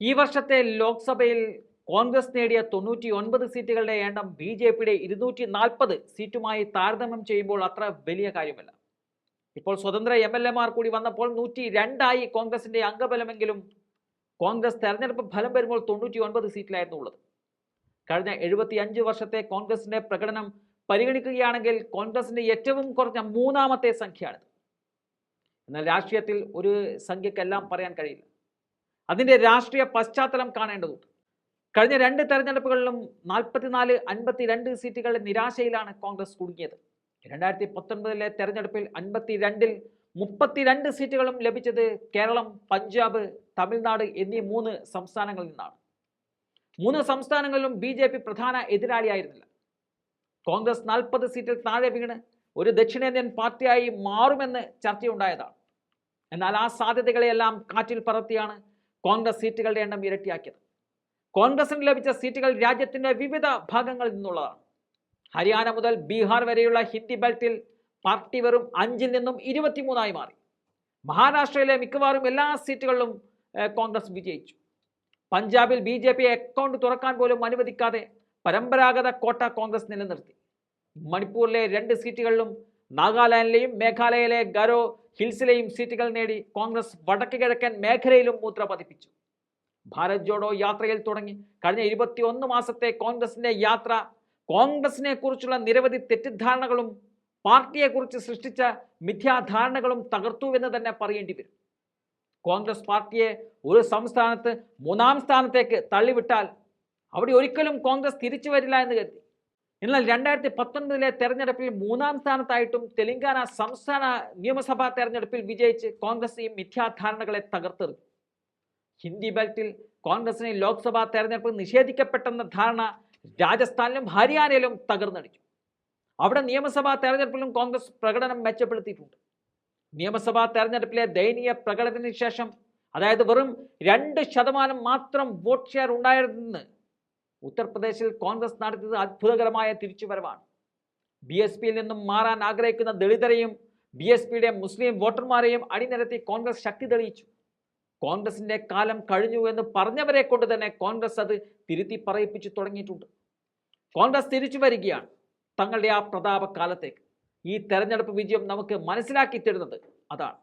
ഈ വർഷത്തെ ലോക്സഭയിൽ കോൺഗ്രസ് നേടിയ തൊണ്ണൂറ്റി ഒൻപത് സീറ്റുകളുടെ എണ്ണം ബി ജെ പിയുടെ ഇരുന്നൂറ്റി നാൽപ്പത് സീറ്റുമായി താരതമ്യം ചെയ്യുമ്പോൾ അത്ര വലിയ കാര്യമല്ല. ഇപ്പോൾ സ്വതന്ത്ര എം എൽ എമാർ കൂടി വന്നപ്പോൾ നൂറ്റി രണ്ടായി കോൺഗ്രസിന്റെ അംഗബലമെങ്കിലും കോൺഗ്രസ് തെരഞ്ഞെടുപ്പ് ഫലം വരുമ്പോൾ തൊണ്ണൂറ്റി ഒൻപത് സീറ്റിലായിരുന്നു ഉള്ളത്. കഴിഞ്ഞ എഴുപത്തി അഞ്ച് വർഷത്തെ കോൺഗ്രസിന്റെ പ്രകടനം പരിഗണിക്കുകയാണെങ്കിൽ കോൺഗ്രസിന്റെ ഏറ്റവും കുറഞ്ഞ മൂന്നാമത്തെ സംഖ്യയാണിത്. എന്നാൽ രാഷ്ട്രീയത്തിൽ ഒരു സംഖ്യക്കെല്ലാം പറയാൻ കഴിയില്ല. അതിന്റെ രാഷ്ട്രീയ പശ്ചാത്തലം കാണേണ്ടതുണ്ട്. കഴിഞ്ഞ രണ്ട് തെരഞ്ഞെടുപ്പുകളിലും നാൽപ്പത്തിനാല് അൻപത്തിരണ്ട് സീറ്റുകളുടെ നിരാശയിലാണ് കോൺഗ്രസ് കുടുങ്ങിയത്. രണ്ടായിരത്തി പത്തൊൻപതിലെ തെരഞ്ഞെടുപ്പിൽ അൻപത്തിരണ്ടിൽ മുപ്പത്തിരണ്ട് സീറ്റുകളും ലഭിച്ചത് കേരളം പഞ്ചാബ് തമിഴ്നാട് എന്നീ മൂന്ന് സംസ്ഥാനങ്ങളിൽ നിന്നാണ്. മൂന്ന് സംസ്ഥാനങ്ങളിലും ബി ജെ പി പ്രധാന എതിരാളിയായിരുന്നില്ല. കോൺഗ്രസ് നാൽപ്പത് സീറ്റിൽ താഴെ വീണ് ഒരു ദക്ഷിണേന്ത്യൻ പാർട്ടിയായി മാറുമെന്ന് ചർച്ചയുണ്ടായതാണ്. എന്നാൽ ആ സാധ്യതകളെയെല്ലാം കാറ്റിൽ പറത്തിയാണ് കോൺഗ്രസ് സീറ്റുകളുടെ എണ്ണം ഇരട്ടിയാക്കിയത്. കോൺഗ്രസിന് ലഭിച്ച സീറ്റുകൾ രാജ്യത്തിന്റെ വിവിധ ഭാഗങ്ങളിൽ നിന്നുള്ളതാണ്. ഹരിയാന മുതൽ ബീഹാർ വരെയുള്ള ഹിന്ദി ബെൽറ്റിൽ പാർട്ടി വെറും അഞ്ചിൽ നിന്നും ഇരുപത്തിമൂന്നായി മാറി. മഹാരാഷ്ട്രയിലെ മിക്കവാറും എല്ലാ സീറ്റുകളിലും കോൺഗ്രസ് വിജയിച്ചു. പഞ്ചാബിൽ ബി ജെ പി അക്കൗണ്ട് തുറക്കാൻ പോലും അനുവദിക്കാതെ പരമ്പരാഗത കോട്ട കോൺഗ്രസ് നിലനിർത്തി. മണിപ്പൂരിലെ രണ്ട് സീറ്റുകളിലും നാഗാലാൻഡിലെയും മേഘാലയയിലെ ഗരോ ഹിൽസിലെയും സീറ്റുകൾ നേടി കോൺഗ്രസ് വടക്ക് കിഴക്കൻ മേഖലയിലും മുദ്ര പതിപ്പിച്ചു. ഭാരത് ജോഡോ യാത്രയിൽ തുടങ്ങി. കഴിഞ്ഞ ഇരുപത്തിയൊന്ന് മാസത്തെ കോൺഗ്രസിന്റെ യാത്ര കോൺഗ്രസിനെ കുറിച്ചുള്ള നിരവധി തെറ്റിദ്ധാരണകളും പാർട്ടിയെക്കുറിച്ച് സൃഷ്ടിച്ച മിഥ്യാധാരണകളും തകർത്തു എന്ന് തന്നെ പറയേണ്ടി വരും. കോൺഗ്രസ് പാർട്ടിയെ ഒരു സംസ്ഥാനത്ത് മൂന്നാം സ്ഥാനത്തേക്ക് തള്ളിവിട്ടാൽ അവിടെ ഒരിക്കലും കോൺഗ്രസ് തിരിച്ചു വരില്ല എന്ന് കരുതി. എന്നാൽ രണ്ടായിരത്തി പത്തൊൻപതിലെ തെരഞ്ഞെടുപ്പിൽ മൂന്നാം സ്ഥാനത്തായിട്ടും തെലങ്കാന സംസ്ഥാന നിയമസഭാ തെരഞ്ഞെടുപ്പിൽ വിജയിച്ച് കോൺഗ്രസ് ഈ മിഥ്യാധാരണകളെ തകർത്തെറിഞ്ഞു. ഹിന്ദി ബെൽറ്റിൽ കോൺഗ്രസിന് ലോക്സഭാ തെരഞ്ഞെടുപ്പ് നിഷേധിക്കപ്പെട്ടെന്ന ധാരണ രാജസ്ഥാനിലും ഹരിയാനയിലും തകർന്നടിച്ചു അവിടെ നിയമസഭാ തെരഞ്ഞെടുപ്പിലും കോൺഗ്രസ് പ്രകടനം മെച്ചപ്പെടുത്തിയിട്ടുണ്ട്. നിയമസഭാ തെരഞ്ഞെടുപ്പിലെ ദയനീയ പ്രകടനത്തിന് ശേഷം അതായത് വെറും രണ്ട് ശതമാനം മാത്രം വോട്ട് ഷെയർ ഉണ്ടായിരുന്നെന്ന് ഉത്തർപ്രദേശിൽ കോൺഗ്രസ് നടത്തിയത് അത്ഭുതകരമായ തിരിച്ചുവരവാണ്. ബി എസ് പിയിൽ നിന്നും മാറാൻ ആഗ്രഹിക്കുന്ന ദളിതരെയും ബി എസ് പിയുടെ മുസ്ലിം വോട്ടർമാരെയും അണിനിരത്തി കോൺഗ്രസ് ശക്തി തെളിയിച്ചു. കോൺഗ്രസിന്റെ കാലം കഴിഞ്ഞു എന്ന് പറഞ്ഞവരെ കൊണ്ട് തന്നെ കോൺഗ്രസ് അത് തിരുത്തി പറയിപ്പിച്ചു തുടങ്ങിയിട്ടുണ്ട്. കോൺഗ്രസ് തിരിച്ചു വരികയാണ് തങ്ങളുടെ ആ പ്രതാപ കാലത്തേക്ക് ഈ തെരഞ്ഞെടുപ്പ് വിജയം നമുക്ക് മനസ്സിലാക്കി തരുന്നത് അതാണ്.